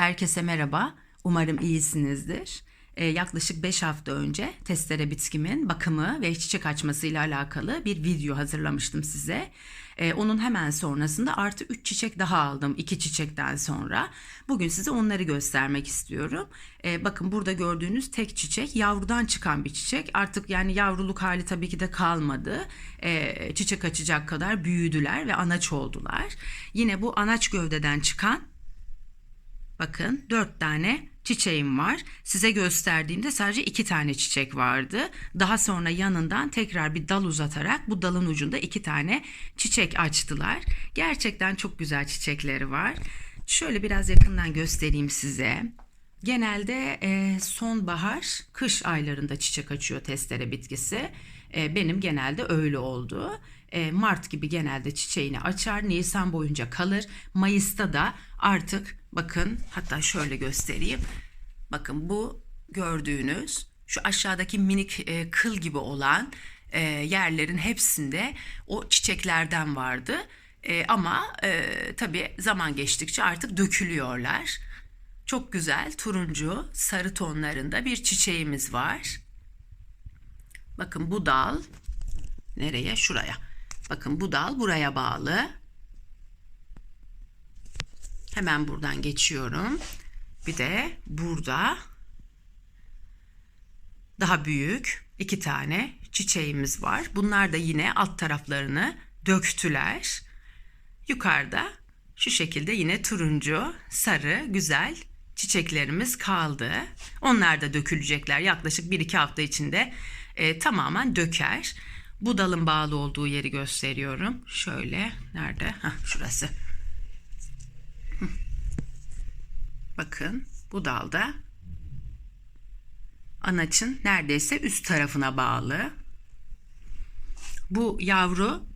Herkese merhaba. Umarım iyisinizdir. Ee, yaklaşık 5 hafta önce testere bitkimin bakımı ve çiçek açmasıyla alakalı bir video hazırlamıştım size. Ee, onun hemen sonrasında artı 3 çiçek daha aldım 2 çiçekten sonra. Bugün size onları göstermek istiyorum. Ee, bakın burada gördüğünüz tek çiçek yavrudan çıkan bir çiçek. Artık yani yavruluk hali tabii ki de kalmadı. Ee, çiçek açacak kadar büyüdüler ve anaç oldular. Yine bu anaç gövdeden çıkan Bakın dört tane çiçeğim var. Size gösterdiğimde sadece iki tane çiçek vardı. Daha sonra yanından tekrar bir dal uzatarak bu dalın ucunda iki tane çiçek açtılar. Gerçekten çok güzel çiçekleri var. Şöyle biraz yakından göstereyim size. Genelde e, sonbahar, kış aylarında çiçek açıyor testere bitkisi. E, benim genelde öyle oldu. E, Mart gibi genelde çiçeğini açar. Nisan boyunca kalır. Mayıs'ta da artık bakın hatta şöyle göstereyim. Bakın bu gördüğünüz şu aşağıdaki minik e, kıl gibi olan e, yerlerin hepsinde o çiçeklerden vardı. E, ama e, tabii zaman geçtikçe artık dökülüyorlar. Çok güzel turuncu, sarı tonlarında bir çiçeğimiz var. Bakın bu dal nereye? Şuraya. Bakın bu dal buraya bağlı. Hemen buradan geçiyorum. Bir de burada daha büyük iki tane çiçeğimiz var. Bunlar da yine alt taraflarını döktüler. Yukarıda şu şekilde yine turuncu, sarı, güzel çiçeklerimiz kaldı. Onlar da dökülecekler. Yaklaşık 1-2 hafta içinde e, tamamen döker. Bu dalın bağlı olduğu yeri gösteriyorum. Şöyle nerede? Heh, şurası. Bakın bu dalda anaçın neredeyse üst tarafına bağlı. Bu yavru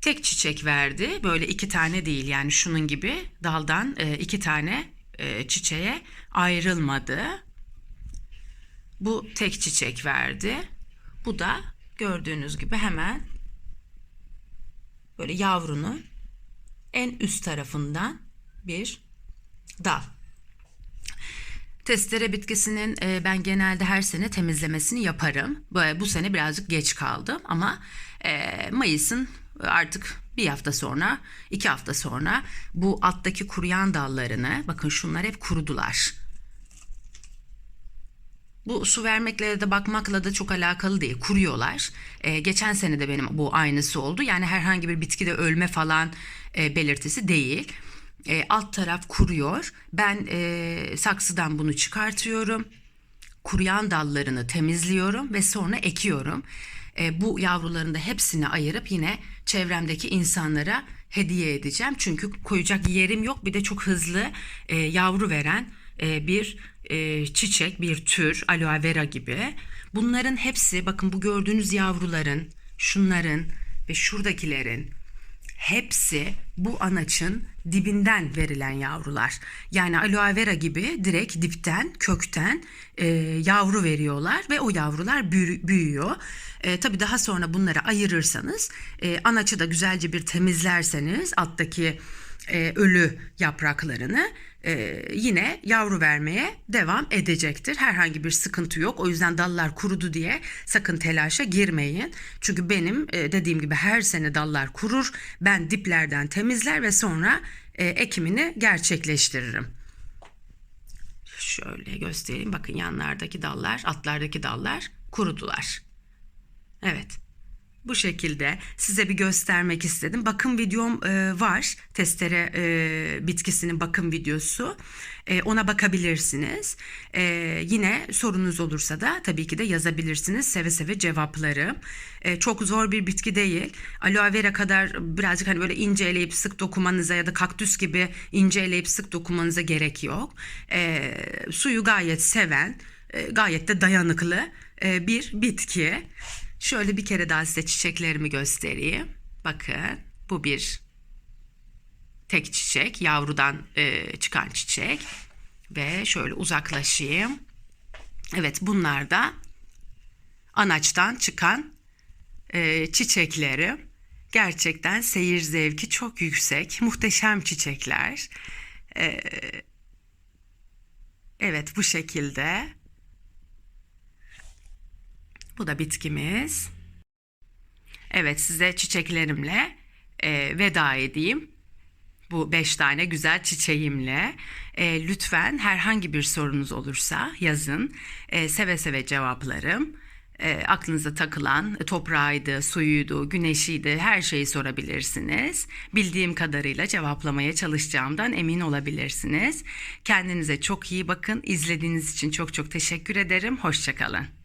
tek çiçek verdi. Böyle iki tane değil yani şunun gibi daldan e, iki tane e, çiçeğe ayrılmadı. Bu tek çiçek verdi. Bu da gördüğünüz gibi hemen böyle yavrunun en üst tarafından bir dal. Testere bitkisinin e, ben genelde her sene temizlemesini yaparım. Bu, bu sene birazcık geç kaldım ama e, Mayıs'ın artık bir hafta sonra, iki hafta sonra bu alttaki kuruyan dallarını, bakın şunlar hep kurudular. Bu su vermekle de bakmakla da çok alakalı değil. Kuruyorlar. Ee, geçen sene de benim bu aynısı oldu. Yani herhangi bir bitkide ölme falan e, belirtisi değil. E, alt taraf kuruyor. Ben e, saksıdan bunu çıkartıyorum. Kuruyan dallarını temizliyorum ve sonra ekiyorum. E, bu yavruların da hepsini ayırıp yine çevremdeki insanlara hediye edeceğim. Çünkü koyacak yerim yok. Bir de çok hızlı e, yavru veren e, bir e, çiçek, bir tür aloe vera gibi. Bunların hepsi bakın bu gördüğünüz yavruların, şunların ve şuradakilerin hepsi bu anaçın dibinden verilen yavrular. Yani aloe vera gibi direkt dipten, kökten e, yavru veriyorlar ve o yavrular büyüyor. E, tabii daha sonra bunları ayırırsanız, e, anaçı da güzelce bir temizlerseniz alttaki e, ölü yapraklarını e, yine yavru vermeye devam edecektir. Herhangi bir sıkıntı yok. O yüzden dallar kurudu diye sakın telaşa girmeyin. Çünkü benim e, dediğim gibi her sene dallar kurur. Ben diplerden temizler ve sonra e, ekimini gerçekleştiririm. Şöyle göstereyim. Bakın yanlardaki dallar, altlardaki dallar kurudular. Evet. Bu şekilde size bir göstermek istedim. Bakım videom e, var. Testere e, bitkisinin bakım videosu. E, ona bakabilirsiniz. E, yine sorunuz olursa da tabii ki de yazabilirsiniz. Seve seve cevaplarım. E, çok zor bir bitki değil. Aloe vera kadar birazcık hani böyle ince eleyip sık dokumanıza ya da kaktüs gibi ince eleyip sık dokumanıza gerek yok. E, suyu gayet seven, e, gayet de dayanıklı e, bir bitki. Şöyle bir kere daha size çiçeklerimi göstereyim. Bakın bu bir tek çiçek, yavrudan e, çıkan çiçek. Ve şöyle uzaklaşayım. Evet bunlar da anaçtan çıkan e, çiçeklerim. Gerçekten seyir zevki çok yüksek, muhteşem çiçekler. E, Evet bu şekilde. Bu da bitkimiz. Evet size çiçeklerimle e, veda edeyim. Bu beş tane güzel çiçeğimle. E, lütfen herhangi bir sorunuz olursa yazın. E, seve seve cevaplarım. E, aklınıza takılan toprağıydı, suyuydu, güneşiydi her şeyi sorabilirsiniz. Bildiğim kadarıyla cevaplamaya çalışacağımdan emin olabilirsiniz. Kendinize çok iyi bakın. İzlediğiniz için çok çok teşekkür ederim. Hoşçakalın.